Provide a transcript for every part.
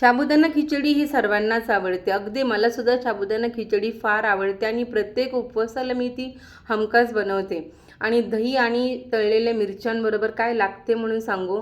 साबुदाणा खिचडी ही सर्वांनाच आवडते. अगदी मला सुद्धा साबुदाणा खिचडी फार आवडते आणि प्रत्येक उपवासाला मी ती हमखास बनवते. आणि दही आणि तळलेल्या मिरच्यांबरोबर काय लागते म्हणून सांगू?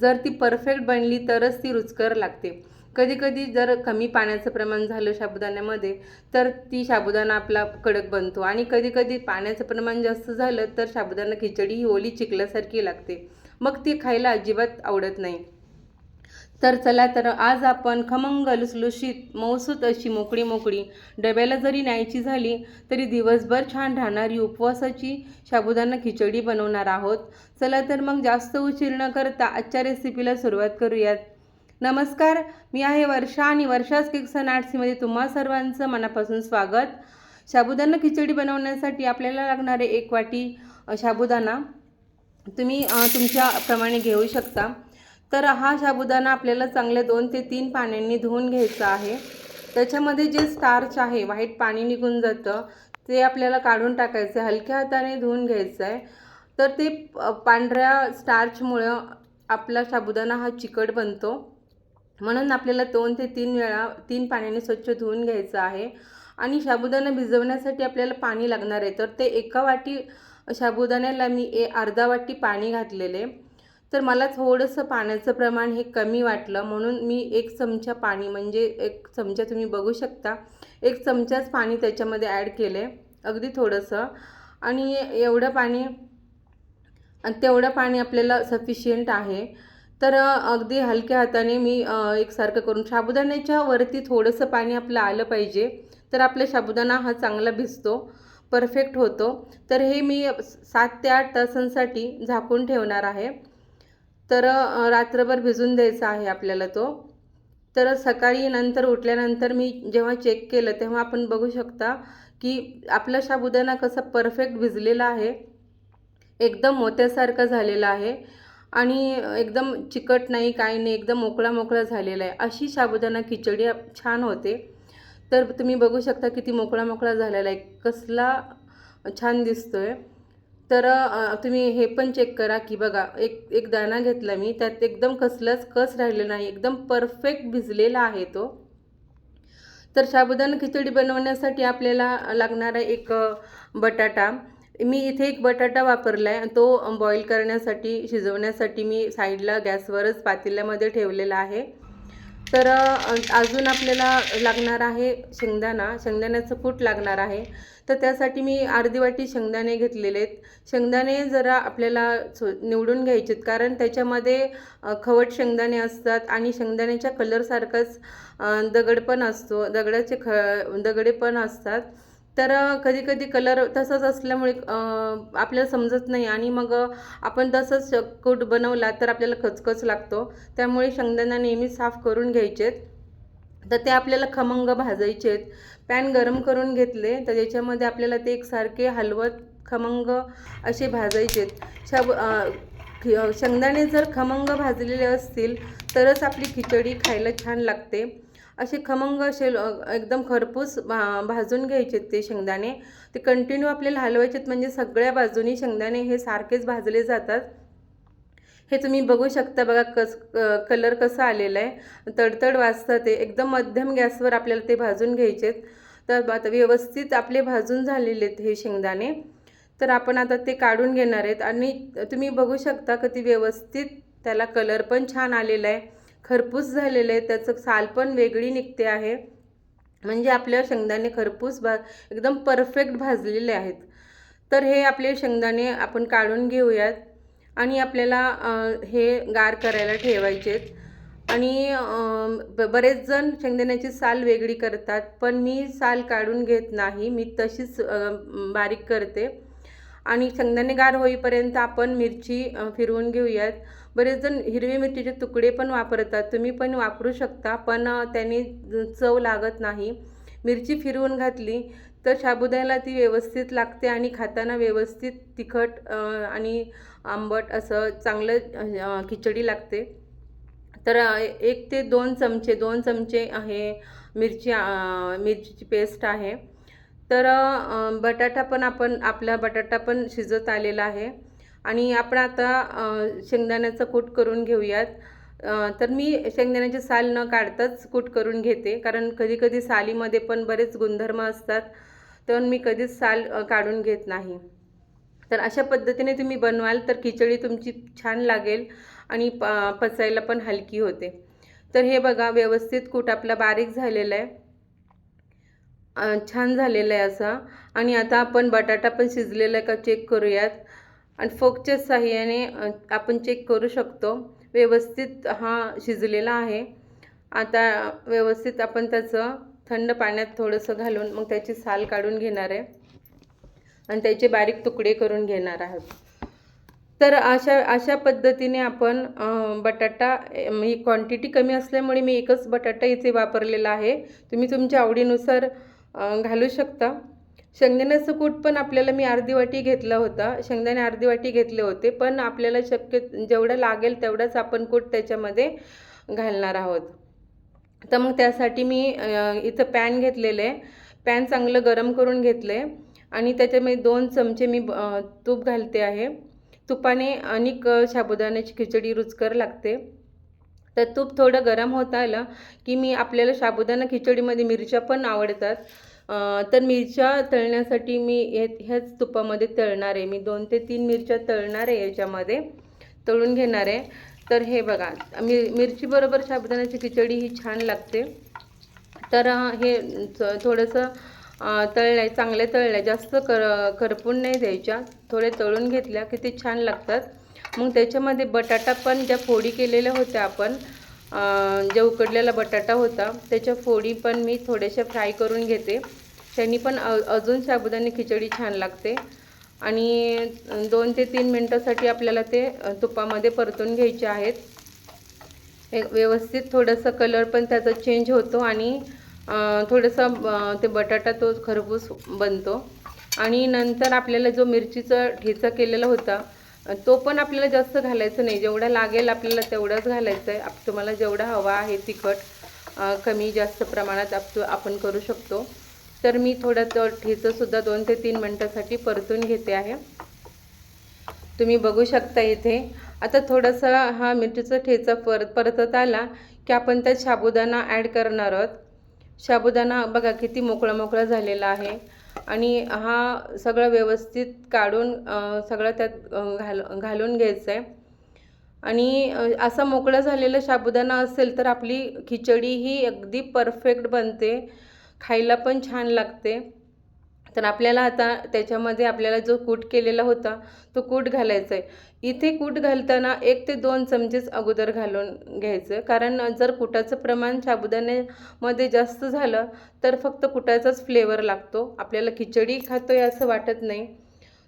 जर ती परफेक्ट बनली तरच ती रुचकर लागते. कधीकधी जर कमी पाण्याचं प्रमाण झालं साबुदाण्यामध्ये तर ती साबुदाणा आपला कडक बनतो. आणि कधीकधी पाण्याचं प्रमाण जास्त झालं तर साबुदाणा खिचडी ही ओली चिखल्यासारखी लागते. मग ती खायला अजिबात आवडत नाही. तर चला तर आज आपण खमंग लुसलुशीत मौसूत अशी मोकळी मोकळी डब्याला जरी न्यायची झाली तरी दिवसभर छान राहणारी उपवासाची साबुदाणा खिचडी बनवणार आहोत. चला तर मग जास्त उशीर न करता आजच्या रेसिपीला सुरुवात करूयात. नमस्कार मी आहे वर्षा आणि वर्षास केक्स अँड आर्ट्समध्ये तुम्हा सर्वांचं मनापासून स्वागत. साबुदाणा खिचडी बनवण्यासाठी आपल्याला लागणारे एक वाटी अ, साबुदाणा तुम्ही तुमच्याप्रमाणे घेऊ शकता. तर हा साबुदाणा आपल्याला चांगल्या दोन ते तीन पाण्यांनी धुवून घ्यायचा आहे. त्याच्यामध्ये जे स्टार्च आहे व्हाईट पाणी निघून जातं ते आपल्याला काढून टाकायचं आहे. हलक्या हाताने धुवून घ्यायचं आहे. तर ते प- पांढऱ्या स्टार्चमुळं आपला साबुदाणा हा चिकट बनतो. म्हणून आपल्याला दोन ते तीन वेळा तीन पाण्याने स्वच्छ धुवून घ्यायचं आहे. आणि साबुदाणा भिजवण्यासाठी आपल्याला पाणी लागणार आहे. तर ते एका वाटी साबुदाण्याला मी ए अर्धा वाटी पाणी घातलेले तर मला थोडंसं पाण्याचं प्रमाण हे कमी वाटलं. म्हणून मी एक चमचा पाणी म्हणजे एक चमचा तुम्ही बघू शकता एक चमचाच पाणी त्याच्यामध्ये ॲड केले अगदी थोडंसं. आणि एवढं पाणी आणि तेवढं पाणी आपल्याला सफिशियंट आहे. तर अगदी हलक्या हाताने मी एकसारखं करून साबुदाण्याच्या वरती थोडंसं पाणी आपलं आलं पाहिजे. तर आपला साबुदाणा हा चांगला भिजतो परफेक्ट होतो. तर हे मी सात ते आठ तासांसाठी झाकून ठेवणार आहे. तर रात्रभर भिजून द्यायचा आहे आपल्याला तो. तर सकाळी नंतर उठल्यानंतर मी जेव्हा चेक केलं तेव्हा आपण बघू शकता की आपला साबुदाणा कसा परफेक्ट भिजलेला आहे. एकदम मोत्यासारखा झालेला आहे आणि एकदम चिकट नाही काही नाही एकदम मोकळा मोकळा झालेला आहे. अशी साबुदाणा खिचडी छान होते. तर तुम्ही बघू शकता किती मोकळा मोकळा झालेला आहे. कसला छान दिसतो आहे तर तुम्ही हे पण चेक करा की बघा एक एक दाणा घेतला मी त्यात एकदम कसलाच कस राहिलेला नाही एकदम परफेक्ट भिजलेला आहे तो. तर साबुदाणा खिचडी बनवण्यासाठी आपल्याला लागणारा एक बटाटा. मी इथे एक बटाटा वापरला आहे तो बॉईल करण्यासाठी शिजवण्यासाठी मी साईडला गॅसवरच पातेल्यामध्ये ठेवलेला आहे. तर अजून आपल्याला लागणार आहे शेंगदाणा. शेंगदाण्याचं कूट लागणार आहे. तर त्यासाठी मी अर्धी वाटी शेंगदाणे घेतलेले आहेत. शेंगदाणे जरा आपल्याला सो निवडून घ्यायचे आहेत. कारण त्याच्यामध्ये खवट शेंगदाणे असतात आणि शेंगदाण्याच्या कलरसारखाच दगड पण असतो. दगडाचे ख दगडे पण असतात. तर कधी कधी कलर तसंच असल्यामुळे आपल्याला समजत नाही आणि मग आपण तसंच कूट बनवला तर आपल्याला खचखच लागतो. त्यामुळे शेंगदाणा नेहमी साफ करून घ्यायचेत. तर ते आपल्याला खमंग भाजायचे आहेत पॅन गरम करून घेतले तर त्याच्यामध्ये आपल्याला ते एकसारखे हलवत खमंग असे भाजायचे आहेत शाबू शेंगदाणे जर खमंग भाजलेले असतील तरच आपली खिचडी खायला छान लागते. असे खमंग असे एकदम खरपूस भा भाजून घ्यायचे ते शेंगदाणे. ते कंटिन्यू आपल्याला हलवायचे म्हणजे सगळ्या बाजूनी शेंगदाणे हे सारखेच भाजले जातात. हे तुम्ही बघू शकता बघा कस क- कलर कसा आलेला आहे. तडतड वाजतं ते. एकदम मध्यम गॅसवर आपल्याला ते भाजून घ्यायचेत. तर आता व्यवस्थित आपले भाजून झालेले आहेत हे शेंगदाणे. तर आपण आता ते काढून घेणार आहेत. आणि तुम्ही बघू शकता की ती व्यवस्थित त्याला कलर पण छान आलेला आहे. खरपूस झालेलं आहे त्याचं साल पण वेगळी निघते आहे. म्हणजे आपल्या शेंगदाणे खरपूस भा एकदम परफेक्ट भाजलेले आहेत. तर हे आपले शेंगदाणे आपण काढून घेऊयात. आणि आपल्याला हे गार करायला ठेवायचेत. आणि ब बरेच जण शेंगदाण्याची साल वेगळी करतात पण मी साल काढून घेत नाही. मी तशीच बारीक करते. आणि शेंगदाणे गार होईपर्यंत आपण मिरची फिरवून घेऊयात. बरेच जण हिरवी मिरचीचे तुकडे पण वापरतात. तुम्ही पण वापरू शकता पण अ, त्याने चव लागत नाही. मिरची फिरवून घातली तर साबुदाण्याला ती व्यवस्थित लागते आणि खाताना व्यवस्थित तिखट आणि आंबट असं चांगलं खिचडी लागते. तर एक ते दोन चमचे दोन चमचे आहे मिरची मिरचीची पेस्ट आहे. तर बटाटा पण आपण आपला बटाटा पण शिजत आलेला आहे. आणि आपण आता शेंगदाण्याचं कूट करून घेऊयात. तर मी शेंगदाण्याची साल न काढताच कूट करून घेते. कारण कधीकधी सालीमध्ये पण बरेच गुणधर्म असतात. तर मी कधीच साल काढून घेत नाही. तर अशा पद्धतीने तुम्ही बनवाल तर खिचडी तुमची छान लागेल आणि प पचायला पण हलकी होते. तर हे बघा व्यवस्थित कूट आपला बारीक झालेला आहे. छान झालेला आहे असा. आणि आता आपण बटाटा पण शिजलेला आहे का चेक करूयात. आणि फोकच्या साह्याने आपण चेक करू शकतो. व्यवस्थित हा शिजलेला आहे. आता व्यवस्थित आपण त्याचं थंड पाण्यात थोडंसं घालून मग त्याची साल काढून घेणार आहे. आणि त्याचे बारीक तुकडे करून घेणार आहोत. तर अशा अशा पद्धतीने आपण बटाटा ही क्वांटिटी कमी असल्यामुळे मी एकच बटाटा इथे वापरलेला आहे. तुम्ही तुमच्या आवडीनुसार घालू शकता. शेंगदाण्याचं कूट पण आपल्याला मी अर्धी वाटी घेतला होता. शेंगदाणे अर्धी वाटी घेतले होते पण आपल्याला शक्य जेवढं लागेल तेवढंच आपण कूट त्याच्यामध्ये घालणार आहोत. तर मग त्यासाठी मी इथं पॅन घेतलेलं आहे. पॅन चांगलं गरम करून घेतलं आहे आणि त्याच्यामध्ये दोन चमचे मी तूप घालते आहे. तुपाने अनेक साबुदाण्याची खिचडी रुचकर लागते. तर तूप थोडं गरम होत आलं की मी आपल्याला साबुदाणा खिचडीमध्ये मिरच्या पण आवडतात. तर मिरच्या तळण्यासाठी मी हे ह्याच तुपामध्ये तळणार आहे. मी दोन ते तीन मिरच्या तळणार आहे याच्यामध्ये. तळून घेणार आहे. तर हे बघा मिर मिरचीबरोबर साबुदाण्याची खिचडी ही छान लागते. तर हे थोडंसं तळलं आहे चांगले तळले जास्त कर करपून नाही द्यायच्या. थोडे तळून घेतल्या की ते छान लागतात. मग त्याच्यामध्ये बटाटा पण ज्या फोडी केलेल्या होत्या आपण ज्या उकडलेला बटाटा होता त्याच्या फोडी पण मी थोड्याशा फ्राय करून घेते. त्यांनी पण अजून साबुदाणे खिचडी छान लागते. आणि दोन ते तीन मिनटासाठी आपल्याला ते तुपामध्ये परतून घ्यायचे आहेत. एक व्यवस्थित थोडंसं कलर पण त्याचा चेंज होतो आणि थोडंसं ते बटाटा तो खरपूस बनतो. आणि नंतर आपल्याला जो मिरचीचा ठेचा केलेला होता तो पण आपल्याला जास्त घालायचं नाही. जेवढा लागेल आपल्याला तेवढाच घालायचं आहे आप तुम्हाला जेवढा हवा आहे तिखट कमी जास्त प्रमाणात आप आपण करू शकतो. तर मी थोडं ठेचंसुद्धा दोन ते तीन मिनटासाठी परतून घेते आहे. तुम्ही बघू शकता इथे. आता थोडासा हा मिरचीचा ठेचा परत परतत आला की आपण त्यात साबुदाणा ॲड करणार आहोत. साबुदाणा बघा किती मोकळा मोकळा झालेला आहे. आणि हा सगळं व्यवस्थित काढून सगळं त्यात घाल घालून घ्यायचं आहे आणि असं असा मोकळा झालेला साबुदाणा असेल तर आपली खिचडी ही अगदी परफेक्ट बनते. खायला पण छान लागते. तर आपल्याला आता त्याच्यामध्ये आपल्याला जो कूट केलेला होता तो कूट घालायचा आहे इथे कूट घालताना एक ते दोन चमचेच अगोदर घालून घ्यायचं. कारण जर कुटाचं प्रमाण साबुदाण्यामध्ये जास्त झालं तर फक्त कुटाचाच फ्लेवर लागतो. आपल्याला खिचडी खातो आहे असं वाटत नाही.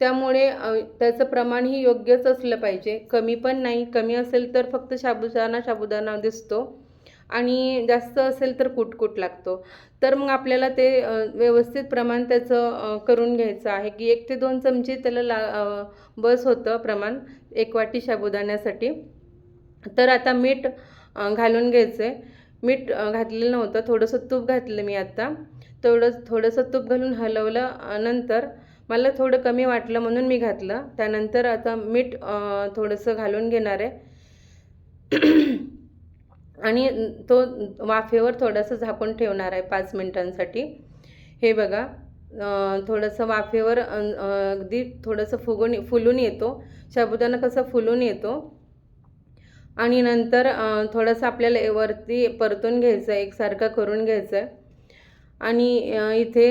त्यामुळे त्याचं त्याचं प्रमाणही योग्यच असलं पाहिजे. कमी पण नाही. कमी असेल तर फक्त साबुदाणा साबुदाणा दिसतो. आणि जास्त असेल तर कुटकुट लागतो. तर मग आपल्याला ते व्यवस्थित प्रमाण त्याचं करून घ्यायचं आहे की एक ते दोन चमचे त्याला ला बस होतं प्रमाण एक वाटी साबुदाण्यासाठी तर आता मीठ घालून घ्यायचं आहे मीठ घातलेलं नव्हतं थोडंसं तूप घातलं मी आत्ता तेवढं थोडंसं तूप घालून हलवलं नंतर मला थोडं कमी वाटलं म्हणून मी घातलं. त्यानंतर आता मीठ थोडंसं घालून घेणार आहे. आणि तो वाफेवर थोडंसं झाकून ठेवणार आहे पाच मिनटांसाठी. हे बघा थोडंसं वाफेवर अगदी थोडंसं फुगून फुलून येतो. साबुदाणा कसं फुलून येतो. आणि नंतर थोडंसं आपल्याला वरती परतून घ्यायचं आहे एकसारखं करून घ्यायचं आहे आणि इथे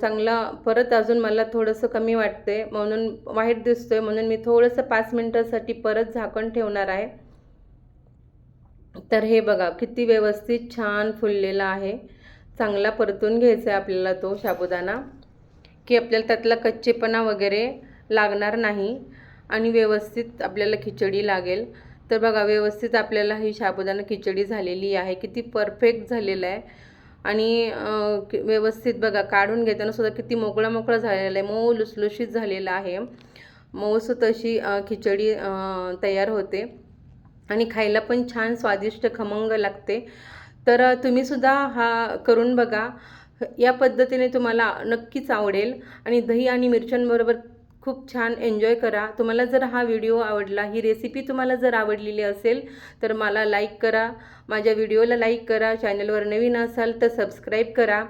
चांगला परत अजून मला थोडंसं कमी वाटते म्हणून वाईट दिसतोय म्हणून मी थोडंसं पाच मिनटासाठी परत झाकण ठेवणार आहे. तर हे बघा किती व्यवस्थित छान फुललेला आहे. चांगला परतून घ्यायचा आहे आपल्याला तो साबुदाणा की आपल्याला त्यातला कच्चेपणा वगैरे लागणार नाही आणि व्यवस्थित आपल्याला खिचडी लागेल. तर बघा व्यवस्थित आपल्याला ही साबुदाणा खिचडी झालेली आहे. किती परफेक्ट झालेलं आहे. आणि व्यवस्थित बघा काढून घेताना सुद्धा किती मोकळा मोकळा झालेला आहे. मऊ लुसलुशीत झालेला आहे. मऊसूत अशी खिचडी तयार होते. आणि खायला पण छान स्वादिष्ट खमंग लागते. तर तुम्हीसुद्धा हा करून बघा. या पद्धतीने तुम्हाला नक्कीच आवडेल. आणि दही आणि मिरच्यांबरोबर खूप छान एन्जॉय करा. तुम्हाला जर हा व्हिडिओ आवडला ही रेसिपी तुम्हाला जर आवडलेली असेल तर मला लाईक करा. माझ्या व्हिडिओला लाईक करा. चॅनलवर नवीन असाल तर सबस्क्राईब करा.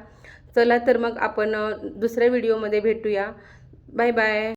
चला तर मग आपण दुसऱ्या व्हिडिओमध्ये भेटूया. Bye bye.